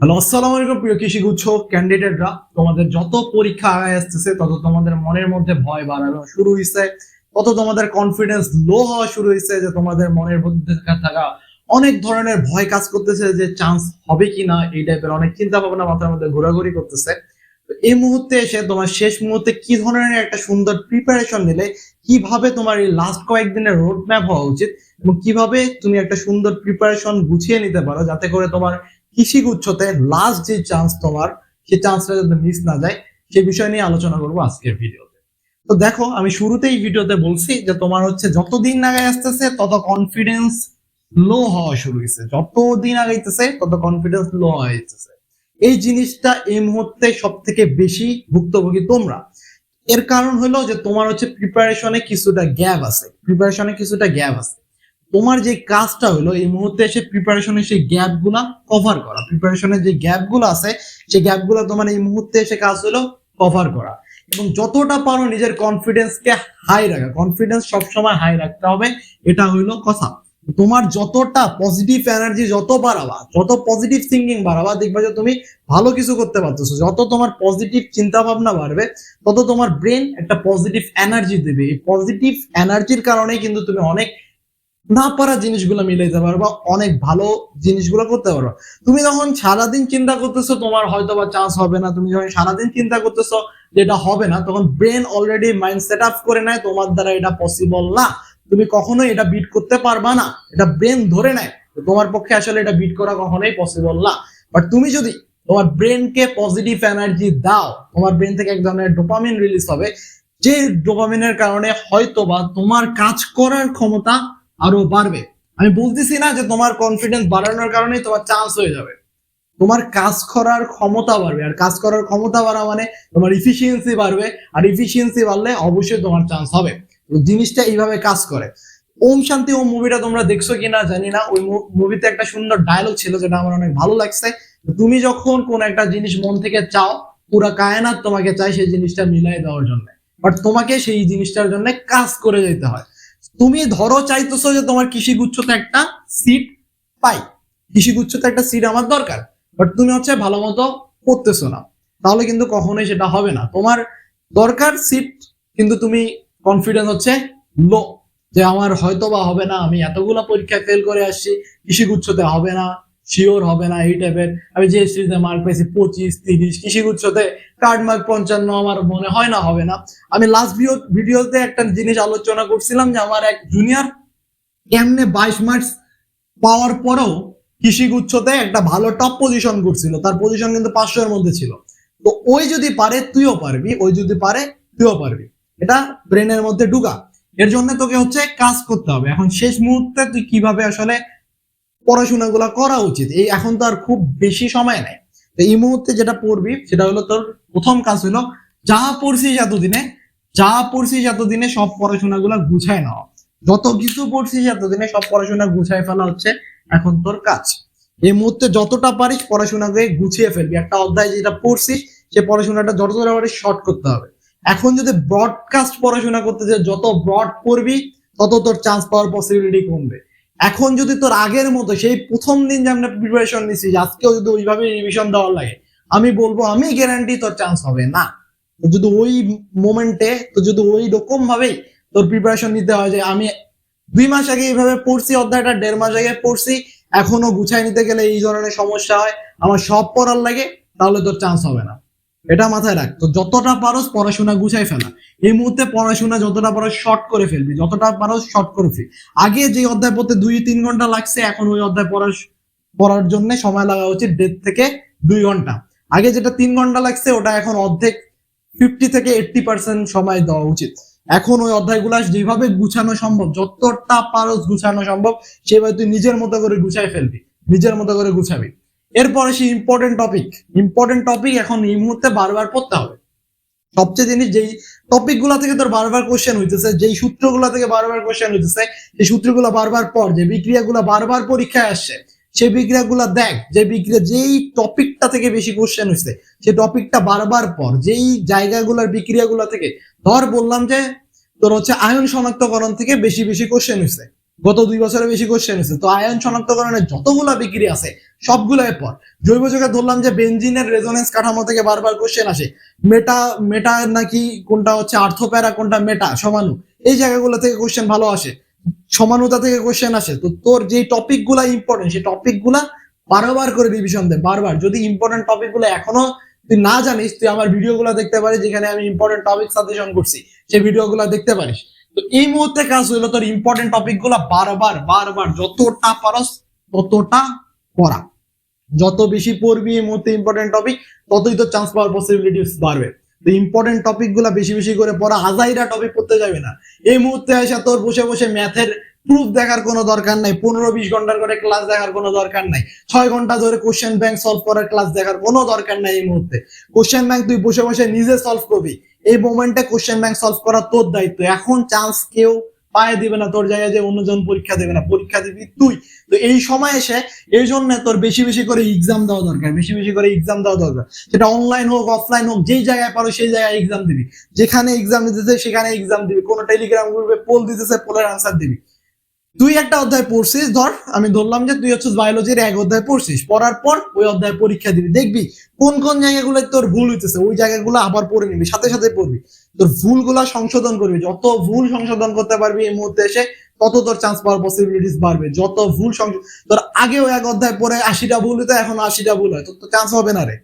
Hello, আসসালামু আলাইকুম, প্রিয় কৃষি গুচ্ছ ক্যান্ডিডেটরা। তোমাদের যত পরীক্ষা আগায় আসতেছে, তত তোমাদের মনের মধ্যে ভয় বাড়ানো শুরু হয়েছে তত তোমাদের কনফিডেন্স লো হওয়া শুরু হয়েছে যে তোমাদের মনের মধ্যে থাকা- অনেক ধরনের ভয় কাজ করতেছে যে চান্স হবে কি না, এই টাইপের অনেক চিন্তা ভাবনা মাথার মধ্যে ঘোরাঘুরি করতেছে। এই মুহূর্তে এসে তোমার শেষ মুহূর্তে কি ধরনের একটা সুন্দর প্রিপারেশন নিলে, কীভাবে তোমার এই লাস্ট কয়েকদিনের রোড ম্যাপ হওয়া উচিত এবং কীভাবে তুমি একটা সুন্দর প্রিপারেশন গুছিয়ে নিতে পারো যাতে করে তোমার কৃষি গুচ্ছতে লাস্ট যে চান্স তোমার সেই চান্সটা যাতে মিস না যায় সেই বিষয় নিয়ে আলোচনা করব আজকের ভিডিওতে। তো দেখো, আমি শুরুতেই ভিডিওতে বলছি যে তোমার হচ্ছে যতদিন আগে আসতেছে, তত কনফিডেন্স লো হওয়া শুরু হয়েছে। যতদিন আগাইতেছে, তত কনফিডেন্স লো হয়েছে এই জিনিসটা এই মুহূর্তে সব থেকে বেশি ভুক্তভোগী তোমরা। এর কারণ হলো যে তোমার হচ্ছে প্রিপারেশনে কিছুটা গ্যাপ আছে। প্রিপারেশনে কিছুটা গ্যাপ আছে। তোমার যে কাজটা হলো, এই মুহূর্তে এসে প্রিপারেশনের সেই গ্যাপগুলা কভার করা। প্রিপারেশনের যে গ্যাপগুলো আছে, সেই গ্যাপগুলো তোমার এই মুহূর্তে এসে কাজ হলো কভার করা। এবং যতটা পারো নিজের কনফিডেন্সকে হাই রাখা। কনফিডেন্স সবসময় হাই রাখতে হবে, এটা হইল কথা। তোমার যতটা পজিটিভ এনার্জি যত বাড়াবা, যত পজিটিভ থিঙ্কিং বাড়াবা, দেখবা যে তুমি ভালো কিছু করতে পারতেছো। যত তোমার পজিটিভ চিন্তা ভাবনা বাড়বে, তত তোমার ব্রেন একটা পজিটিভ এনার্জি দেবে। এই পজিটিভ এনার্জির কারণে কিন্তু তুমি অনেক না পারা জিনিসগুলো মিলাইতে পারবা, অনেক ভালো জিনিসগুলো করতে পারবা। তুমি যখন সারাদিন চিন্তা করতেছো, তোমার হয়তো বা চান্স হবে না। তুমি যখন সারাদিন চিন্তা করতেছো যেটা হবে না, তখন brain already mind set up করে নেয়, তোমার দ্বারা এটা পসিবল না। তুমি কখনোই এটা বিট করতে পারবা না। এটা ব্রেন ধরে নেয় তোমার পক্ষে আসলে এটা বিট করা কখনোই পসিবল না। বাট তুমি যদি তোমার ব্রেনকে পজিটিভ এনার্জি দাও, তোমার ব্রেন থেকে এক ধরনের ডোপামিন রিলিজ হবে, যে ডোপামিনের কারণে হয়তো বা তোমার কাজ করার ক্ষমতা আরও বাড়বে। আমি বলতেছি না যে তোমার কনফিডেন্স বাড়ানোর কারণে তোমার চান্স হয়ে যাবে। তোমার কাজ করার ক্ষমতা বাড়বে। আর কাজ করার ক্ষমতা বাড়া মানে তোমার ইফিসিয়েন্সি বাড়বে। আর ইফিসিয়েন্সি বাড়লে অবশ্যই তোমার চান্স হবে। জিনিসটা এইভাবে কাজ করে। ওম শান্তি, ওম মুভিটা তোমরা দেখছ কিনা জানি না। ওই মুভিতে একটা সুন্দর ডায়লগ ছিল যেটা আমার অনেক ভালো লাগছে। তুমি যখন কোন একটা জিনিস মন থেকে চাও, পুরা কায়নাত তোমাকে চাই সেই জিনিসটা মিলাই দেওয়ার জন্য। বাট তোমাকে সেই জিনিসটার জন্য কাজ করে যেতে হয়। তুমি ধরো চাইতেছো যে তোমার কৃষি গুচ্ছতে একটা সিট পাই। কৃষি গুচ্ছতে একটা সিট আমার দরকার বাট তুমি হচ্ছে ভালো মতো পড়তেছো না। তাহলে কিন্তু কখনোই সেটা হবে না। তোমার দরকার সিট কিন্তু তুমি কনফিডেন্স হচ্ছে লো যে আমার হয়তো বা হবে না, আমি এতগুলো পরীক্ষা ফেল করে আসছি কৃষি গুচ্ছতে হবে না। শিওর হবে না, এই টাইপের আমি যে সিরিজে মার্ক পেয়েছি পঁচিশ, তিরিশ কৃষি গুচ্ছতে কার্ড মার্ক পঞ্চান্ন আমার মনে হয় না, হবে না। আমি লাস্ট ভিডিও ভিডিওতে একটা জিনিস আলোচনা করছিলাম যে আমার এক জুনিয়র কেমনে বাইশ মার্কস পাওয়ার পরেও কৃষি গুচ্ছতে একটা ভালো টপ পজিশন করছিল। তার পজিশন কিন্তু পাঁচশোর মধ্যে ছিল। তো ওই যদি পারে, তুইও পারবি। ওই যদি পারে, তুইও পারবি। এটা ব্রেনের মধ্যে ঢুকা। এর জন্য তোকে হচ্ছে কাজ করতে হবে। এখন শেষ মুহূর্তে তুই কীভাবে আসলে পড়াশোনাগুলো করা উচিত। এই এখন তো আর খুব বেশি সময় নেই। তো এই মুহূর্তে যেটা পড়বি, সেটা হলো তোর প্রথম কাজ হলো যা পড়ছিস এতদিনে, যা পড়ছিস এতদিনে সব পড়াশোনাগুলো গুছায় নাও। যত কিছু পড়ছিস এতদিনে সব পড়াশোনা গুছায় ফেলা হচ্ছে এখন তোর কাজ। এই মুহূর্তে যতটা পারিস পড়াশোনাকে গুছিয়ে ফেলবি। একটা অধ্যায় যেটা পড়ছিস, সে পড়াশোনাটা যতটা পারিস শর্ট করতে হবে। এখন যদি ব্রডকাস্ট পড়াশোনা করতে যত ব্রড পড়বি, তত তোর চান্স পাওয়ার পসিবিলিটি কমবে। এখন যদি তোর আগের মতো, সেই প্রথম দিন যে আমরা প্রিপারেশন নিছিস আজকেও যদি ওইভাবে রিভিশন দেওয়ার লাগে, আমি বলব, আমি গ্যারান্টি তোর চান্স হবে। না যদি ওই মোমেন্টে তো যদি ওই রকম ভাবেই তোর প্রিপারেশন নিতে হয় যে, আমি দুই মাস আগে এইভাবে পড়ছি, অধ্যায়টা দেড় মাস আগে পড়ছি, এখনও গুছাই নিতে গেলে এই ধরনের সমস্যা হয়, আমার সব পড়ার লাগে, তাহলে তোর চান্স হবে না। এটা মাথায় রাখ। তো যতটা পারো পড়াশোনা গুছাই ফেলা। এই মুহূর্তে পড়াশোনা যতটা পারো শর্ট করে ফেলবি। যতটা পারো শর্ট করে ফেলবি আগে যে অধ্যায় পড়তে দুই, তিন ঘণ্টা লাগছে, এখন ওই অধ্যায় পড়ার পড়ার জন্য সময় লাগা উচিত দেড় থেকে দুই ঘণ্টা। আগে যেটা তিন ঘণ্টা লাগছে, ওটা এখন অর্ধেক ফিফটি থেকে এইটটি পার্সেন্ট সময় দেওয়া উচিত। এখন ওই অধ্যায়গুলা যেভাবে গুছানো সম্ভব, যতটা পারো গুছানো সম্ভব, সেভাবে তুই নিজের মতো করে গুছাই ফেলবি। নিজের মতো করে গুছাবি। এরপরে সেই ইম্পর্টেন্ট টপিক ইম্পর্টেন্ট টপিক এখন এই মুহূর্তে বারবার পড়তে হবে। সবচেয়ে জিনিস যেই টপিকগুলা থেকে তোর বারবার কোশ্চেন হইতেছে, যেই সূত্রগুলা থেকে বারবার কোশ্চেন হইতেছে, সেই সূত্রগুলো বারবার পর যে বিক্রিয়াগুলো বারবার পরীক্ষায় আসছে, সেই বিক্রিয়াগুলো দেখ, যে বিক্রিয়া যেই টপিকটা থেকে বেশি কোশ্চেন হয়েছে সেই টপিকটা বারবার পর যেই জায়গাগুলোর বিক্রিয়াগুলো থেকে। ধর বললাম যে, তোর হচ্ছে আয়ন শনাক্তকরণ থেকে বেশি বেশি কোশ্চেন হয়েছে গত দুই বছরের বেশি কোশ্চেন এসেছে। তো আয়ন শনাক্তকরণের যতগুলা বিক্রি আছে, সবগুলাই পর। জৈব যুগে ধরলাম যে বেঞ্জিনের রেজোনেন্স কাঠামো থেকে বারবার কোশ্চেন আসে। মেটা মেটা নাকি কোনটা হচ্ছে আর্থপ্যারা, কোনটা মেটা? সমানু। এই জায়গাগুলো থেকে কোশ্চেন ভালো আসে। সমানুতা থেকে কোশ্চেন আসে। তো তোর যে টপিকগুলা ইম্পর্টেন্ট সেই টপিকগুলা বারবার করে রিভিশন দে, বারবার। যদি ইম্পর্টেন্ট টপিকগুলো এখনও তুই না জানিস, তুই আমার ভিডিও গুলো দেখতে পারিস, যেখানে আমি ইম্পর্টেন্ট টপিক সাজেশন করছি, সেই ভিডিও গুলো দেখতে পারিস। তো এই মুহূর্তে কাজ হইল তোর ইম্পর্টেন্ট টপিকগুলা বারবার বারবার যতটা পারস ততটা পড়া। যত বেশি পড়বি এই মুহূর্তে ইম্পর্টেন্ট টপিক ততই তো চান্স পাওয়ার পসিবিলিটিস বাড়বে। তো ইম্পর্টেন্ট টপিকগুলা বেশি বেশি করে পড়া আজাইরা টপিক পড়তে যাবে না। এই মুহূর্তে এসে তোর বসে বসে ম্যাথের প্রুফ দেখার কোনো দরকার নাই, পনেরো বিশ ঘণ্টার করে ক্লাস দেখার কোনো দরকার নাই, ছয় ঘণ্টা ধরে কোশ্চেন ব্যাংক সলভ করার ক্লাস দেখার কোনো দরকার নাই এই মুহূর্তে। কোশ্চেন ব্যাংক তুই বসে বসে নিজে সলভ করবি। এই মোমেন্টে কোশ্চেন ব্যাংক সলভ করা তোর দায়িত্ব। এখন চান্স কেউ পায়ে দিবে না, তোর জায়গায় যে অন্যজন পরীক্ষা দেবে না, পরীক্ষা দিবি তুই। তো এই সময় এসে এই জন্য তোর বেশি বেশি করে এক্সাম দেওয়া দরকার, বেশি বেশি করে এক্সাম দেওয়া দরকার। সেটা অনলাইন হোক অফলাইন হোক, যেই জায়গায় পারো সেই জায়গায় এক্সাম দিবি। যেখানে এক্সাম দিতেছে সেখানে এক্সাম দিবি। কোনো টেলিগ্রাম গ্রুপে পোল দিতেছে পোলের আনসার দিবি। তুই একটা অধ্যায় পড়ছিস, ধর, আমি ধরলাম যে তুই হচ্ছে বায়োলজির এক অধ্যায় পড়ছিস, পড়ার পর ওই অধ্যায় পরীক্ষা দিবি, দেখবি কোন কোন জায়গাগুলো তোর ভুল হইতেছে, ওই জায়গাগুলো আবার পড়ে নিবি, সাথে সাথে পড়বি। তোর ভুলগুলা সংশোধন করবি, যত ভুল সংশোধন করতে পারবি এই মুহূর্তে এসে, তত তোর চান্স পাওয়ার পসিবিলিটিস বাড়বে। যত ভুল সংশোধন তোর আগেও এক অধ্যায় পরে আশিটা ভুল হইতো, এখন আশিটা ভুল হয়, তোর তো চান্স হবে না রে।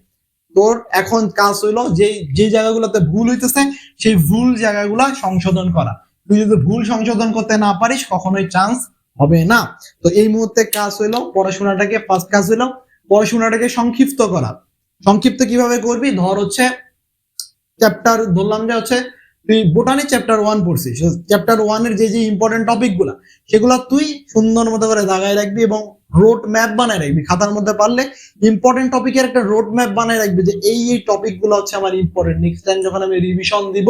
তোর এখন কাজ হইল যে যে জায়গাগুলোতে ভুল হইতেছে, সেই ভুল জায়গাগুলা সংশোধন করা। তুই যদি ভুল সংশোধন করতে না পারিস, কখনোই চান্স হবে না। তো এই মুহূর্তে কাজ হইল, পড়াশোনাটাকে ফার্স্ট কাজ হইল, পড়াশোনাটাকে সংক্ষিপ্ত করা। সংক্ষিপ্ত কীভাবে করবি? ধর হচ্ছে চ্যাপ্টার ধরলাম যে হচ্ছে তুই বোটানি চ্যাপ্টার ওয়ান পড়ছিস চ্যাপ্টার ওয়ানের যে যে ইম্পর্টেন্ট টপিকগুলা, সেগুলা তুই সুন্দর মতো করে দাগায় রাখবি এবং রোড ম্যাপ বানায় রাখবি। খাতার মধ্যে পারলে ইম্পর্টেন্ট টপিকের একটা রোড ম্যাপ বানায় রাখবি যে এই এই টপিকগুলো হচ্ছে আমার ইম্পর্টেন্ট নেক্সট টাইম যখন আমি রিভিশন দিব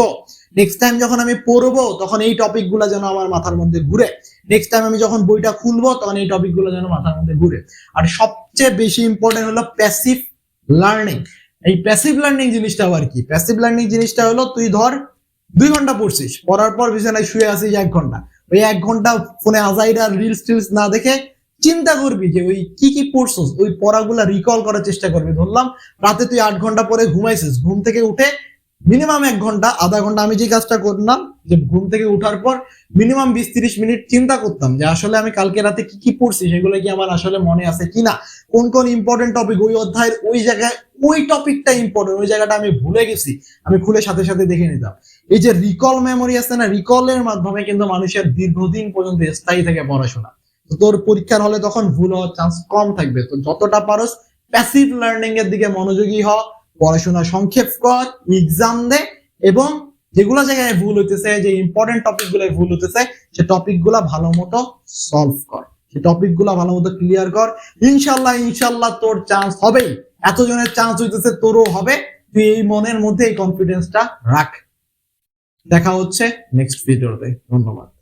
নেক্সট টাইম যখন আমি পড়ব, তখন এই টপিকগুলা যেন আমার মাথার মধ্যে ঘুরে। নেক্সট টাইম আমি যখন বইটা খুলবো, তখন এই টপিকগুলো যেন মাথার মধ্যে ঘুরে। আর সবচেয়ে বেশি ইম্পর্টেন্ট হলো প্যাসিভ লার্নিং এই প্যাসিভ লার্নিং জিনিসটা আবার কি? প্যাসিভ লার্নিং জিনিসটা হলো তুই ধর দুই ঘণ্টা পড়ছিস, পড়ার পর বিছানায় শুয়ে আসিস এক ঘণ্টা। ওই এক ঘণ্টা ফোনে আজাইরা রিলস টিলস না দেখে চিন্তা করবি যে ওই কি কি পড়ছস, ওই পড়াগুলা রিকল করার চেষ্টা করবি। ধরলাম, রাতে তুই আট ঘণ্টা পরে ঘুমাইছিস, ঘুম থেকে উঠে মিনিমাম এক ঘণ্টা, আধা ঘণ্টা আমি যে কাজটা করলাম, যে ঘুম থেকে উঠার পর মিনিমাম বিশ তিরিশ মিনিট চিন্তা করতাম যে আসলে আমি কালকে রাতে কি কি পড়ছি, সেগুলো কি আমার আসলে মনে আছে কিনা? কোন কোন ইম্পর্টেন্ট টপিক ওই অধ্যায়ের ওই জায়গায়, ওই টপিকটা ইম্পর্টেন্ট ওই জায়গাটা আমি ভুলে গেছি, আমি খুলে সাথে সাথে দেখে নিতাম। এই যে রিকল মেমোরি আছে না রিকলের মাধ্যমে কিন্তু মানুষের দীর্ঘদিন পর্যন্ত স্থায়ী থাকে পড়াশোনা। তোর পরীক্ষার হলে তখন ভুল হওয়ার চান্স কম থাকবে। তো যতটা পারস প্যাসিভ লার্নিং এর দিকে মনোযোগী হ, পড়াশোনা সংক্ষেপ কর এক্সাম দে এবং যেগুলো জায়গায় ভুল হইতেছে, যে ইম্পর্টেন্ট টপিকগুলো ভুল হইতেছে, সে টপিকগুলা ভালো মতো সলভ কর। সে টপিকগুলা ভালো মতো ক্লিয়ার কর। ইনশাল্লাহ ইনশাল্লাহ তোর চান্স হবেই। এতজনের চান্স হইতেছে, তোরও হবে। তুই এই মনের মধ্যে এই কনফিডেন্সটা রাখ। দেখা হচ্ছে নেক্সট ভিডিওতে। ধন্যবাদ।